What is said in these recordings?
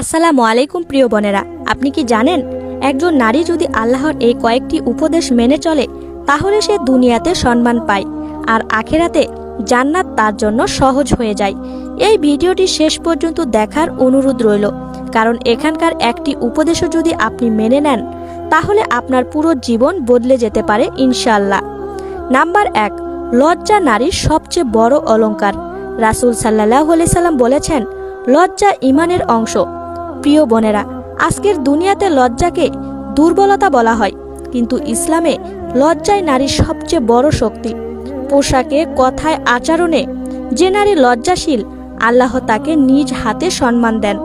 আসসালামু আলাইকুম প্রিয় বোনেরা, আপনি কি জানেন, একজন নারী যদি আল্লাহর এই কয়েকটি উপদেশ মেনে চলে, তাহলে সে দুনিয়াতে সম্মান পায়, আর আখেরাতে জান্নাত তার জন্য সহজ হয়ে যায়। এই ভিডিওটি শেষ পর্যন্ত দেখার অনুরোধ রইল, কারণ এখানকার একটি উপদেশও যদি আপনি মেনে নেন, তাহলে আপনার পুরো জীবন বদলে যেতে পারে ইনশাল্লাহ নাম্বার এক, লজ্জা নারীর সবচেয়ে বড় অলঙ্কার রাসুল সাল্লাহ সাল্লাম বলেছেন, লজ্জা ইমানের অংশ প্রিয় বোনেরা, আজকের দুনিয়াতে লজ্জাকে দুর্বলতা বলা হয়। কিন্তু ইসলামে লজ্জায় নারীর সবচেয়ে বড় শক্তি। পোশাকে, কথায়, আচরণে যে নারী লজ্জাশীল, আল্লাহ তাকে নিজ হাতে সম্মান দেন।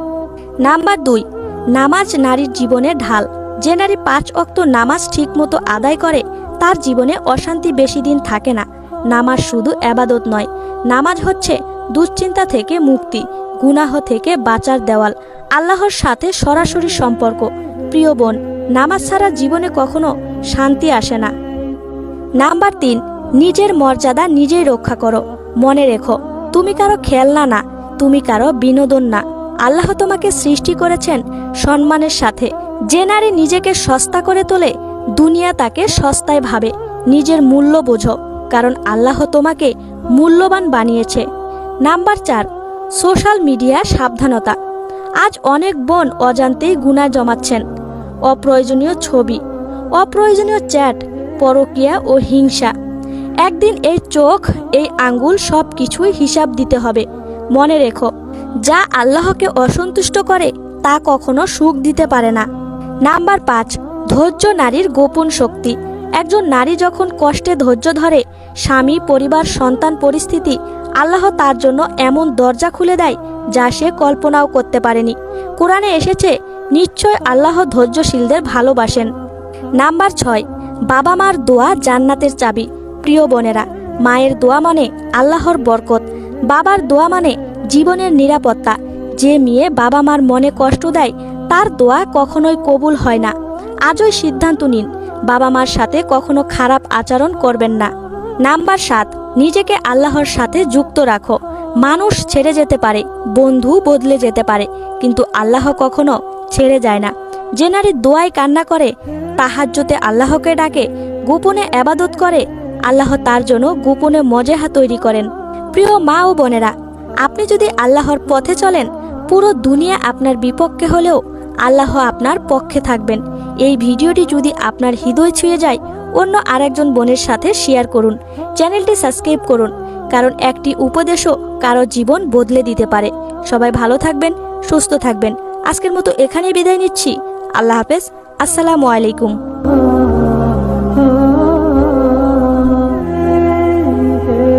নাম্বার দুই, নামাজ নারীর জীবনে ঢাল। যে নারী পাঁচ অক্ত নামাজ ঠিকমতো আদায় করে, তার জীবনে অশান্তি বেশি দিন থাকে না। নামাজ শুধু এবাদত নয়, নামাজ হচ্ছে দুশ্চিন্তা থেকে মুক্তি। গুনাহ থেকে বাঁচার দেওয়াল, আল্লাহর সাথে সরাসরি সম্পর্ক। প্রিয় বোন, নামাজ ছাড়া জীবনে কখনো শান্তি আসে না। নাম্বার তিন, নিজের মর্যাদা নিজেই রক্ষা করো। মনে রেখো, তুমি কারও খেলনা না, তুমি কারও বিনোদন না। আল্লাহ তোমাকে সৃষ্টি করেছেন সম্মানের সাথে। যে নারী নিজেকে সস্তা করে তোলে, দুনিয়া তাকে সস্তায় ভাবে। নিজের মূল্য বোঝো, কারণ আল্লাহ তোমাকে মূল্যবান বানিয়েছে। নাম্বার চার সোশ্যাল মিডিয়া সাবধানতা। আজ অনেক বোন অজান্তেই গুণা জমাচ্ছেন। অপ্রয়োজনীয় ছবি, অপ্রয়োজনীয় চ্যাট, পরকীয়া ও হিংসা। একদিন এই চোখ, এই আঙ্গুল সব কিছুই হিসাব দিতে হবে। মনে রেখো, যা আল্লাহকে অসন্তুষ্ট করে, তা কখনো সুখ দিতে পারে না। নাম্বার পাঁচ, ধৈর্য নারীর গোপন শক্তি। একজন নারী যখন কষ্টে ধৈর্য ধরে, স্বামী, পরিবার, সন্তান পরিস্থিতি আল্লাহ তার জন্য এমন দরজা খুলে দেয় যা সে কল্পনাও করতে পারেনি। কোরআনে এসেছে, নিশ্চয় আল্লাহ ধৈর্যশীলদের ভালোবাসেন। নাম্বার ছয়, বাবা মার দোয়া জান্নাতের চাবি। প্রিয় বোনেরা, মায়ের দোয়া মানে আল্লাহর বরকত। বাবার দোয়া মানে জীবনের নিরাপত্তা। যে মেয়ে বাবা মার মনে কষ্ট দেয়, তার দোয়া কখনোই কবুল হয় না। আজই সিদ্ধান্ত নিন, বাবা মার সাথে কখনো খারাপ আচরণ করবেন না। নাম্বার সাত নিজেকে আল্লাহর সাথে যুক্ত রাখো। মানুষ ছেড়ে যেতে পারে, বন্ধু বদলে যেতে পারে, কিন্তু আল্লাহ কখনো ছেড়ে যায় না। যে নারী দোয়ায় কান্না করে তাহাজ্যতে আল্লাহকে ডাকে, গোপনে আবাদত করে, আল্লাহ তার জন্য গোপনে মজেহা তৈরি করেন। প্রিয় মা ও বোনেরা, আপনি যদি আল্লাহর পথে চলেন, পুরো দুনিয়া আপনার বিপক্ষে হলেও আল্লাহ আপনার পক্ষে থাকবেন। এই ভিডিওটি যদি আপনার হৃদয় ছুঁয়ে যায় অন্য আরেকজন বোনের সাথে শেয়ার করুন। চ্যানেলটি সাবস্ক্রাইব করুন, কারণ একটি উপদেশও কারও জীবন বদলে দিতে পারে। সবাই ভালো থাকবেন, সুস্থ থাকবেন। আজকের মতো এখানেই বিদায় নিচ্ছি। আল্লাহ হাফেজ, আসসালামু আলাইকুম।